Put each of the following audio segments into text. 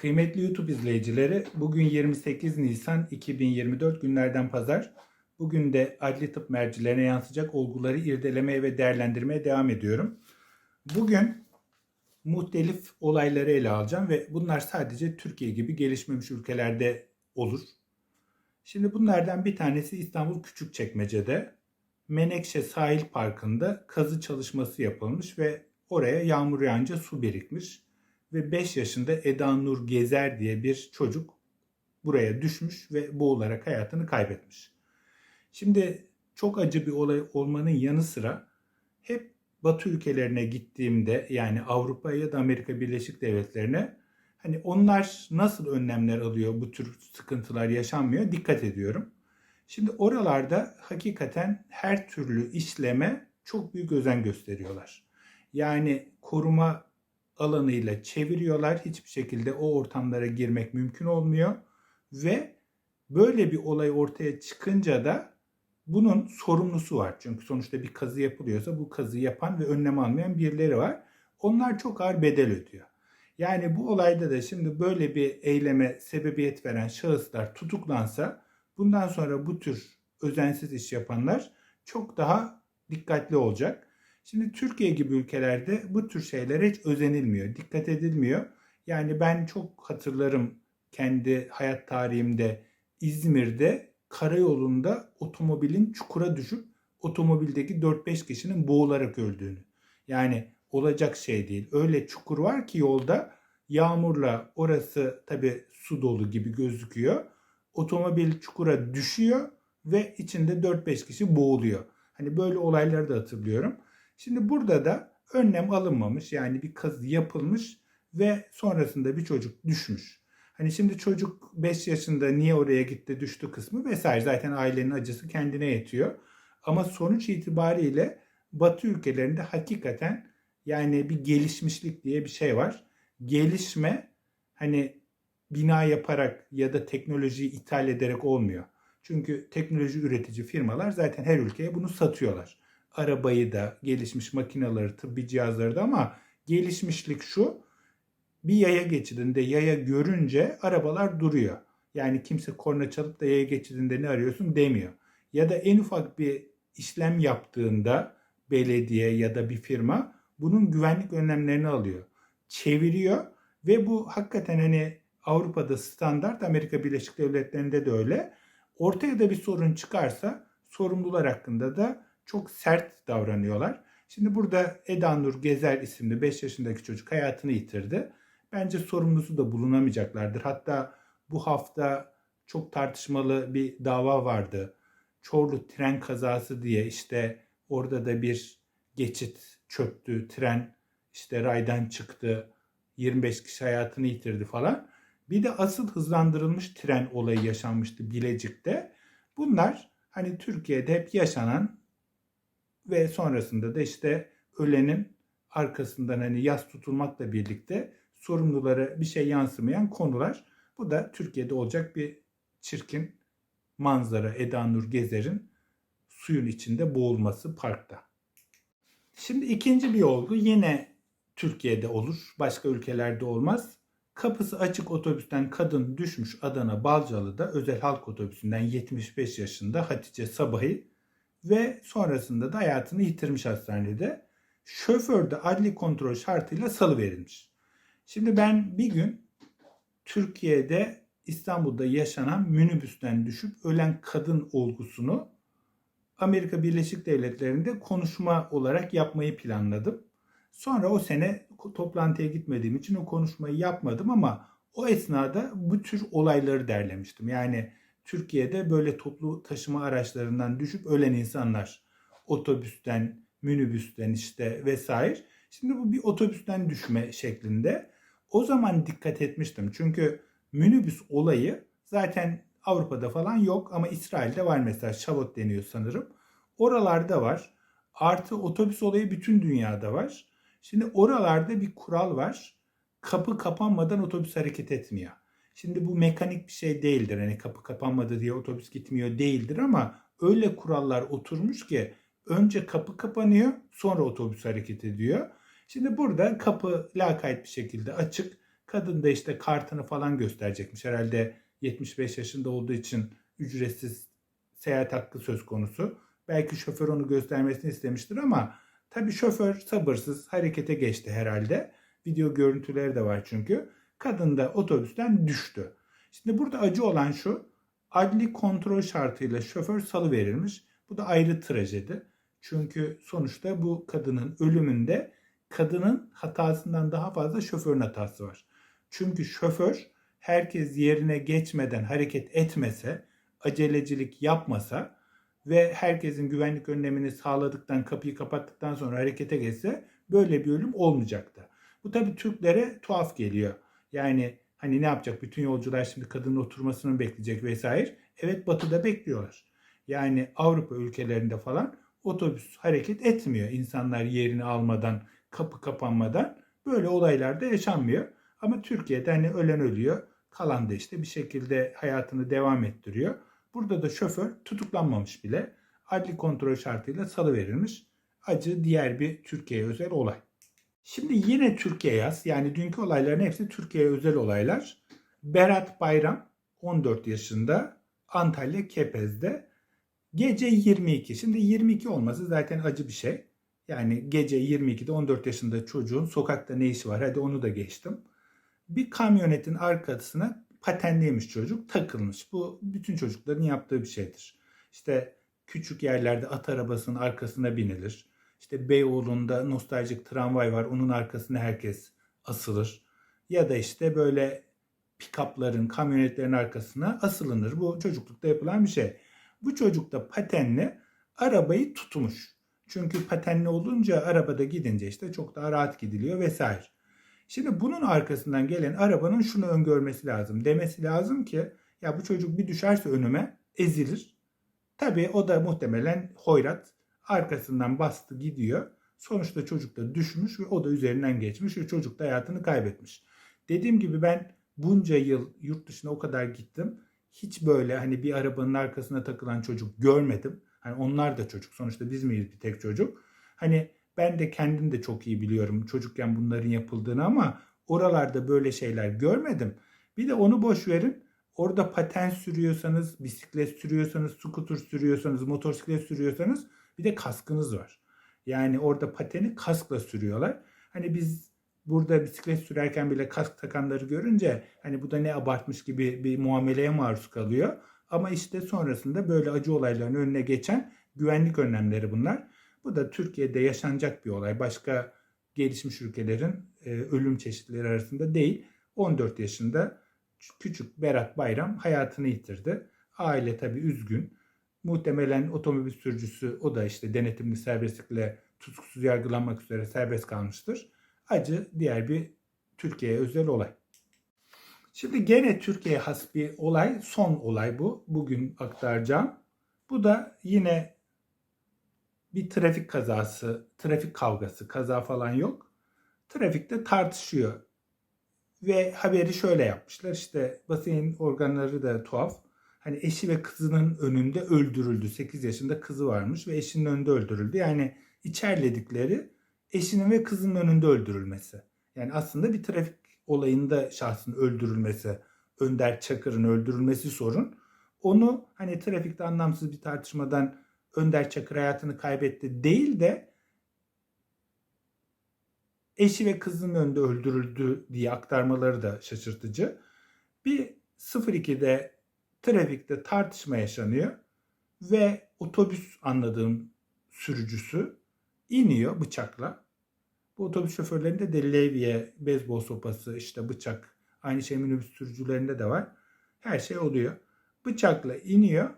Kıymetli YouTube izleyicileri, bugün 28 Nisan 2024 günlerden pazar. Bugün de adli tıp mercilerine yansıyacak olguları irdelemeye ve değerlendirmeye devam ediyorum. Bugün muhtelif olayları ele alacağım ve bunlar sadece Türkiye gibi gelişmemiş ülkelerde olur. Şimdi bunlardan bir tanesi İstanbul Küçükçekmece'de Menekşe Sahil Parkı'nda kazı çalışması yapılmış ve oraya yağmur yağınca su birikmiş ve 5 yaşında Eda Nur Gezer diye bir çocuk buraya düşmüş ve boğularak hayatını kaybetmiş. Şimdi çok acı bir olay olmanın yanı sıra hep Batı ülkelerine gittiğimde yani Avrupa ya da Amerika Birleşik Devletleri'ne hani onlar nasıl önlemler alıyor bu tür sıkıntılar yaşanmıyor dikkat ediyorum. Şimdi oralarda hakikaten her türlü işleme çok büyük özen gösteriyorlar. Yani koruma alanıyla çeviriyorlar. Hiçbir şekilde o ortamlara girmek mümkün olmuyor. Ve böyle bir olay ortaya çıkınca da bunun sorumlusu var. Çünkü sonuçta bir kazı yapılıyorsa bu kazı yapan ve önlem almayan birileri var. Onlar çok ağır bedel ödüyor. Yani bu olayda da şimdi böyle bir eyleme sebebiyet veren şahıslar tutuklansa bundan sonra bu tür özensiz iş yapanlar çok daha dikkatli olacak. Şimdi Türkiye gibi ülkelerde bu tür şeylere hiç özenilmiyor, dikkat edilmiyor. Yani ben çok hatırlarım kendi hayat tarihimde İzmir'de karayolunda otomobilin çukura düşüp otomobildeki 4-5 kişinin boğularak öldüğünü. Yani olacak şey değil. Öyle çukur var ki yolda yağmurla orası tabi su dolu gibi gözüküyor. Otomobil çukura düşüyor ve içinde 4-5 kişi boğuluyor. Hani böyle olayları da hatırlıyorum. Şimdi burada da önlem alınmamış yani bir kazı yapılmış ve sonrasında bir çocuk düşmüş. Hani şimdi çocuk 5 yaşında niye oraya gitti düştü kısmı vesaire zaten ailenin acısı kendine yetiyor. Ama sonuç itibariyle Batı ülkelerinde hakikaten yani bir gelişmişlik diye bir şey var. Gelişme hani bina yaparak ya da teknolojiyi ithal ederek olmuyor. Çünkü teknoloji üretici firmalar zaten her ülkeye bunu satıyorlar arabayı da, gelişmiş makineleri, tıbbi cihazları da ama gelişmişlik şu. Bir yaya geçidinde yaya görünce arabalar duruyor. Yani kimse korna çalıp da yaya geçidinde ne arıyorsun demiyor. Ya da en ufak bir işlem yaptığında belediye ya da bir firma bunun güvenlik önlemlerini alıyor. Çeviriyor ve bu hakikaten hani Avrupa'da standart, Amerika Birleşik Devletleri'nde de öyle. Ortaya da bir sorun çıkarsa sorumlular hakkında da çok sert davranıyorlar. Şimdi burada Eda Nur Gezer isimli 5 yaşındaki çocuk hayatını yitirdi. Bence sorumlusu da bulunamayacaklardır. Hatta bu hafta çok tartışmalı bir dava vardı. Çorlu tren kazası diye işte orada da bir geçit çöktü. Tren işte raydan çıktı. 25 kişi hayatını yitirdi falan. Bir de asıl hızlandırılmış tren olayı yaşanmıştı Bilecik'te. Bunlar hani Türkiye'de hep yaşanan ve sonrasında da işte ölenin arkasından hani yas tutulmakla birlikte sorumlulara bir şey yansımayan konular. Bu da Türkiye'de olacak bir çirkin manzara Eda Nur Gezer'in suyun içinde boğulması parkta. Şimdi ikinci bir olgu yine Türkiye'de olur. Başka ülkelerde olmaz. Kapısı açık otobüsten kadın düşmüş Adana Balcalı'da özel halk otobüsünden 75 yaşında Hatice Sabah'ı ve sonrasında da hayatını yitirmiş hastanede. Şoför de adli kontrol şartıyla salı verilmiş. Şimdi ben bir gün Türkiye'de İstanbul'da yaşanan minibüsten düşüp ölen kadın olgusunu Amerika Birleşik Devletleri'nde konuşma olarak yapmayı planladım. Sonra o sene toplantıya gitmediğim için o konuşmayı yapmadım ama o esnada bu tür olayları derlemiştim. Yani Türkiye'de böyle toplu taşıma araçlarından düşüp ölen insanlar otobüsten, minibüsten işte vesaire. Şimdi bu bir otobüsten düşme şeklinde. O zaman dikkat etmiştim. Çünkü minibüs olayı zaten Avrupa'da falan yok ama İsrail'de var mesela Şavot deniyor sanırım. Oralarda var. Artı otobüs olayı bütün dünyada var. Şimdi oralarda bir kural var. Kapı kapanmadan otobüs hareket etmiyor. Şimdi bu mekanik bir şey değildir. Hani kapı kapanmadı diye otobüs gitmiyor değildir ama öyle kurallar oturmuş ki önce kapı kapanıyor sonra otobüs hareket ediyor. Şimdi burada kapı lakayt bir şekilde açık. Kadın da işte kartını falan gösterecekmiş. Herhalde 75 yaşında olduğu için ücretsiz seyahat hakkı söz konusu. Belki şoför onu göstermesini istemiştir ama tabii şoför sabırsız harekete geçti herhalde. Video görüntüleri de var çünkü. Kadın da otobüsten düştü. Şimdi burada acı olan şu. Adli kontrol şartıyla şoför salı verilmiş. Bu da ayrı trajedi. Çünkü sonuçta bu kadının ölümünde kadının hatasından daha fazla şoförün hatası var. Çünkü şoför herkes yerine geçmeden hareket etmese, acelecilik yapmasa ve herkesin güvenlik önlemini sağladıktan, kapıyı kapattıktan sonra harekete geçse böyle bir ölüm olmayacaktı. Bu tabii Türklere tuhaf geliyor. Yani hani ne yapacak? Bütün yolcular şimdi kadının oturmasını mı bekleyecek vesaire. Evet batıda bekliyorlar. Yani Avrupa ülkelerinde falan otobüs hareket etmiyor. İnsanlar yerini almadan, kapı kapanmadan böyle olaylar da yaşanmıyor. Ama Türkiye'de hani ölen ölüyor, kalan da işte bir şekilde hayatını devam ettiriyor. Burada da şoför tutuklanmamış bile. Adli kontrol şartıyla salı verilmiş. Acı diğer bir Türkiye'ye özel olay. Şimdi yine Türkiye yaz. Yani dünkü olayların hepsi Türkiye'ye özel olaylar. Berat Bayram 14 yaşında Antalya Kepez'de gece 22. Şimdi 22 olması zaten acı bir şey. Yani gece 22'de 14 yaşında çocuğun sokakta ne işi var? Hadi onu da geçtim. Bir kamyonetin arkasına patenliymiş çocuk takılmış. Bu bütün çocukların yaptığı bir şeydir. İşte küçük yerlerde at arabasının arkasına binilir. İşte Beyoğlu'nda nostaljik tramvay var. Onun arkasına herkes asılır. Ya da işte böyle pikapların, kamyonetlerin arkasına asılınır. Bu çocuklukta yapılan bir şey. Bu çocuk da patenle arabayı tutmuş. Çünkü patenli olunca arabada gidince işte çok daha rahat gidiliyor vesaire. Şimdi bunun arkasından gelen arabanın şunu öngörmesi lazım. Demesi lazım ki ya bu çocuk bir düşerse önüme ezilir. Tabii o da muhtemelen hoyrat arkasından bastı gidiyor. Sonuçta çocuk da düşmüş ve o da üzerinden geçmiş ve çocuk da hayatını kaybetmiş. Dediğim gibi ben bunca yıl yurt dışına o kadar gittim. Hiç böyle hani bir arabanın arkasına takılan çocuk görmedim. Hani onlar da çocuk. Sonuçta biz miyiz bir tek çocuk? Hani ben de kendim de çok iyi biliyorum çocukken bunların yapıldığını ama oralarda böyle şeyler görmedim. Bir de onu boş verin. Orada paten sürüyorsanız, bisiklet sürüyorsanız, skuter sürüyorsanız, motosiklet sürüyorsanız bir de kaskınız var. Yani orada pateni kaskla sürüyorlar. Hani biz burada bisiklet sürerken bile kask takanları görünce hani bu da ne abartmış gibi bir muameleye maruz kalıyor. Ama işte sonrasında böyle acı olayların önüne geçen güvenlik önlemleri bunlar. Bu da Türkiye'de yaşanacak bir olay. Başka gelişmiş ülkelerin e, ölüm çeşitleri arasında değil. 14 yaşında küçük Berat Bayram hayatını yitirdi. Aile tabii üzgün. Muhtemelen otomobil sürücüsü o da işte denetimli serbestlikle tutuksuz yargılanmak üzere serbest kalmıştır. Acı diğer bir Türkiye'ye özel olay. Şimdi gene Türkiye'ye has bir olay, son olay bu. Bugün aktaracağım. Bu da yine bir trafik kazası, trafik kavgası, kaza falan yok. Trafikte tartışıyor. Ve haberi şöyle yapmışlar. İşte basın organları da tuhaf. Hani eşi ve kızının önünde öldürüldü. 8 yaşında kızı varmış ve eşinin önünde öldürüldü. Yani içerledikleri eşinin ve kızının önünde öldürülmesi. Yani aslında bir trafik olayında şahsın öldürülmesi, Önder Çakır'ın öldürülmesi sorun. Onu hani trafikte anlamsız bir tartışmadan Önder Çakır hayatını kaybetti değil de eşi ve kızının önünde öldürüldü diye aktarmaları da şaşırtıcı. Bir 02'de trafikte tartışma yaşanıyor ve otobüs anladığım sürücüsü iniyor bıçakla. Bu otobüs şoförlerinde de levye, bezbol sopası, işte bıçak, aynı şey minibüs sürücülerinde de var. Her şey oluyor. Bıçakla iniyor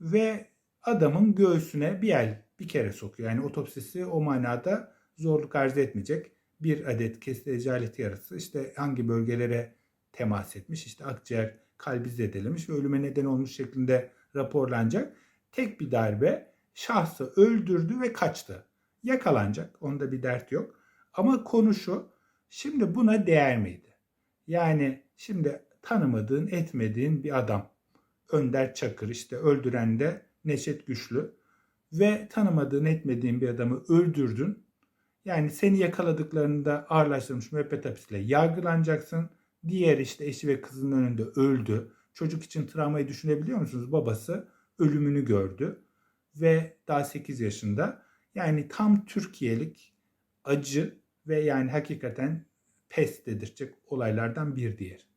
ve adamın göğsüne bir el bir kere sokuyor. Yani otopsisi o manada zorluk arz etmeyecek. Bir adet kesici alet yarası işte hangi bölgelere temas etmiş, işte akciğer, kalbi zedelemiş ve ölüme neden olmuş şeklinde raporlanacak. Tek bir darbe şahsı öldürdü ve kaçtı. Yakalanacak. Onda bir dert yok. Ama konu şu. Şimdi buna değer miydi? Yani şimdi tanımadığın, etmediğin bir adam. Önder Çakır işte öldüren de Neşet Güçlü ve tanımadığın, etmediğin bir adamı öldürdün. Yani seni yakaladıklarında ağırlaştırılmış müebbet hapisle yargılanacaksın. Diğer işte eşi ve kızının önünde öldü. Çocuk için travmayı düşünebiliyor musunuz? Babası ölümünü gördü ve daha 8 yaşında. Yani tam Türkiye'lik acı ve yani hakikaten pes dedirtecek olaylardan bir diğer.